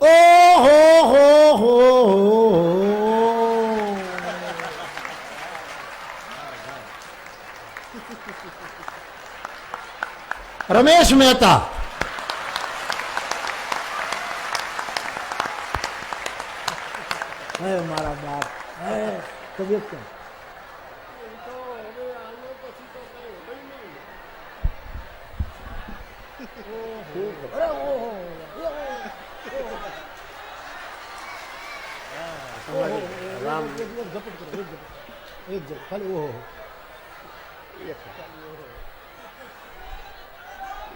ઓહો હો હો હો રમેશ મહેતા હે મારા બાપ હે તબિયત કેમ અરે ઓહો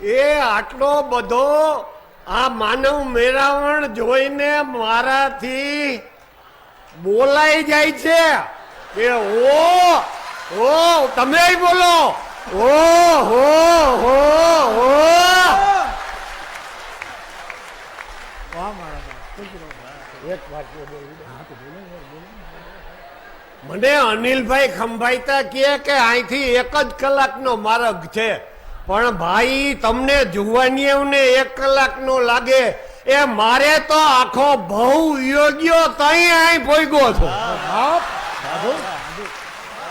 એ આટલો બધો આ માનવ મેળાવણ જોઈને મારાથી બોલાઈ જાય છે. કે ઓ ઓ તમે બોલો. ઓ હો હો હો વાહ મારા બાપ ખુશ રહો બાપ. એક વાક્ય બોલી દે. હા તો બોલો ને યાર, બોલો ને. મને અનિલભાઈ ખંભાઈતા કહે કે અહીંથી એક જ કલાકનો માર્ગ છે. પણ ભાઈ તમને જુવાનીઓને એક કલાકનો લાગે. એ મારે તો આખો બહુ યોગ્ય તઈ અહીં ભોગ્યો છો.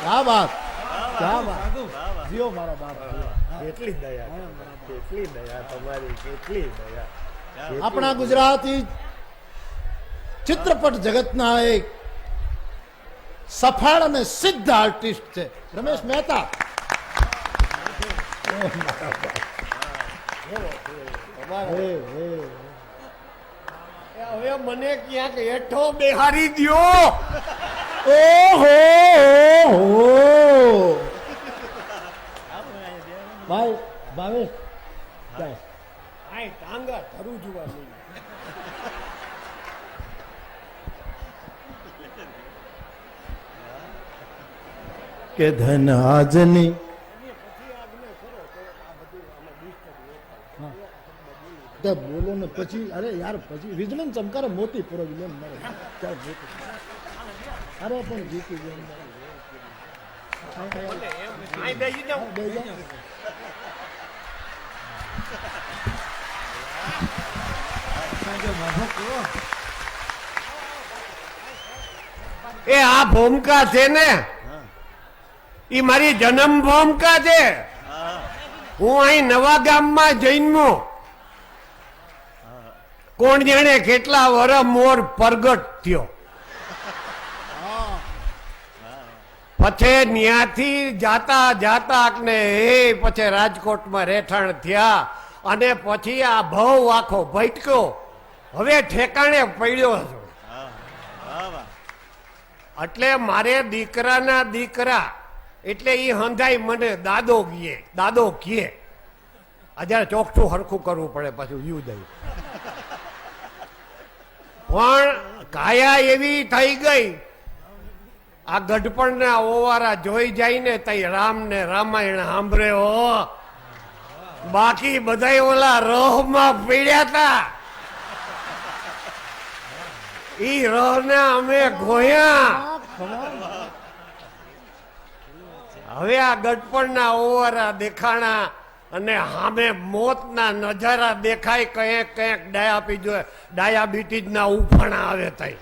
ક્યા બાત ક્યા બાત જીઓ મારા બાપ. કેટલી દયા. કેટલી દયા તમારી કેટલી દયા. આપણા ગુજરાતી ચિત્રપટ જગતના એક સફળ અને સિદ્ધ આર્ટિસ્ટ છે રમેશ મહેતા હે, હે. હવે મને ક્યાંક હેઠો બેહારી દ્યો ઓહો ઓહો. ભાઈ ભાવેશ. આય ટાંગા ધરું જોવા કે ધન આજની બોલો ને પછી અરે યાર પછી વીજળી ચમકારે મોટી ચાલ મોતી. અરે પણ જીતી ગયો. એ આ ભૂમકા છે ને એ મારી જન્મ ભૂમકા છે. હું અહીં નવા ગામમાં જન્મો. કોણ જાણે કેટલા વર મોર પ્રગટ થયો. પછી ત્યાંથી જાતા જાતા ને એ પછી રાજકોટમાં રહેઠાણ થયા અને પછી આ ભવ આખો ભટક્યો. હવે ઠેકાણે પડ્યો છું એટલે મારે દીકરાના દીકરા એટલે એ હંધાઈ મને, દાદો કીએ દાદો કીએ અત્યારે ચોખ્ઠું હરખું કરવું પડે પાછું યુ દઈ પણ કાયા એવી થઈ ગઈ, આ ગઢપણના ઓવારા જોઈ જાય ને તઈ રામ ને રામાયણ સાંભળે, હો, બાકી બધા ઓલા રોહમાં પીડ્યા હતા ઈ રોહને અમે ગોયા. હવે આ ગઢપણના ઓવરા દેખાણા અને સામે મોતના નજારા દેખાય કંઈક કંઈક ડાયાપી જોઈએ ડાયાબિટીસના ઉફાણા આવે તઈ.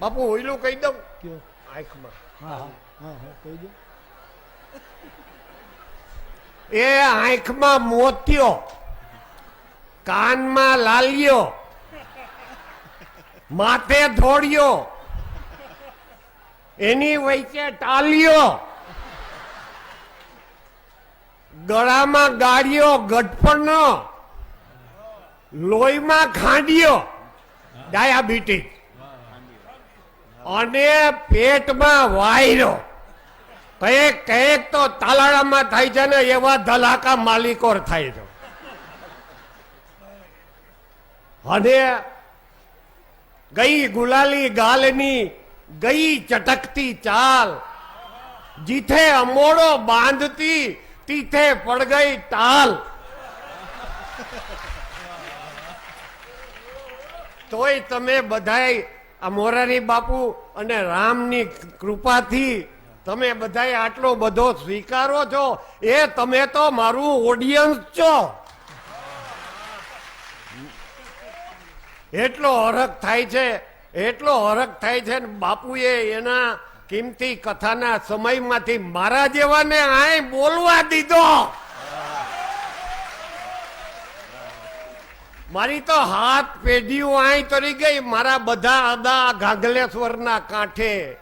બાપુ ઓઈલું કહી દઉં? આંખમાં. એ આંખમાં મોતિયો કાનમાં લાલિયો. માથે ધોળિયો એની વચ્ચે ટાલીઓ. ગળામાં ગાડીઓ ગઢપણનો લોહીમાં ખાંડિયો. ડાયાબિટીસ. અને પેટમાં વાયરો. કંઈક કંઈક તો તાલાળામાં થાય છે ને એવા ધલાકા માલિકો થાય છે. અને ગઈ ગુલાલી ગાલની ગઈ ચટકતી ચાલ. જીથે અમોડો બાંધતી, તીથે પડ ગઈ ટાલ. તોય તમે બધાય આ મોરારી બાપુ અને રામની કૃપાથી તમે બધાય આટલો બધો સ્વીકારો છો, એ તમે તો મારું ઓડિયન્સ છો. એટલો હરખ થાય છે એટલો હરખ થાય છે ને બાપુએ એના કિંમતી કથાના સમયમાંથી મારા જેવાને આય બોલવા દીધો. મારી તો હાથ પેઢીઓ આય તરી ગઈ, મારા બધા અદા ગાગલેશ્વરના કાંઠે.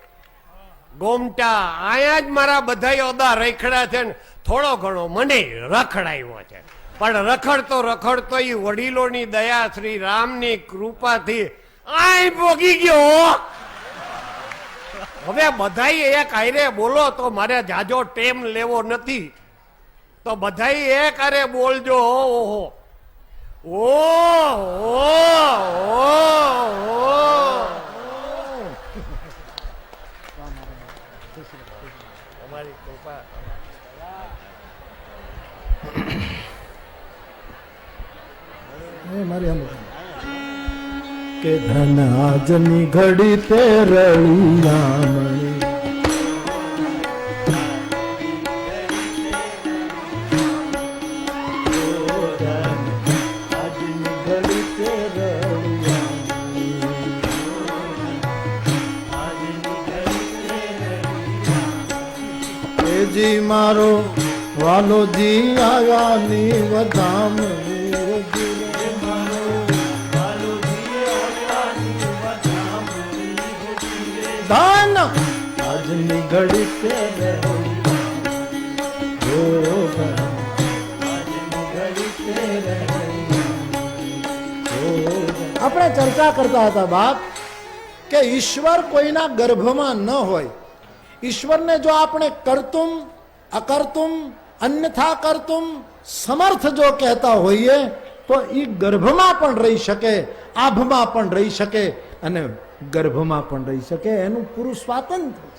ગોમટા, આયા જ મારા બધા અદા રખડા છે ને, થોડો ઘણો મને રખડાયો છે. પણ રખડતો રખડતો એ વડીલોની દયા શ્રી રામની કૃપાથી આય ભોગી ગયો હવે બધાય એક આયરે બોલો તો મારે જાજો ટેમ લેવો નથી. તો બધાય એક અરે બોલજો ઓહો. ઓ ઓ ઓ તમારી કૃપા એ મારી આમ કે ધન આજની ઘડી તે રળિયામણી આજની ઘડી તે રળિયામણી. એજી મારો વધામણી દાન આજની ઘડી તે. આપણે ચર્ચા કરતા હતા બાપ કે ઈશ્વર કોઈના ગર્ભમાં ન હોય. ઈશ્વરને જો આપણે કરતુમ અકર્તુમ અન્યથા કરતુમ સમર્થ જો કહેતા હોઈએ તો એ ગર્ભમાં પણ રહી શકે આભમાં પણ રહી શકે અને ગર્ભમાં પણ રહી શકે એનું પૂરું સ્વાતંત્ર્ય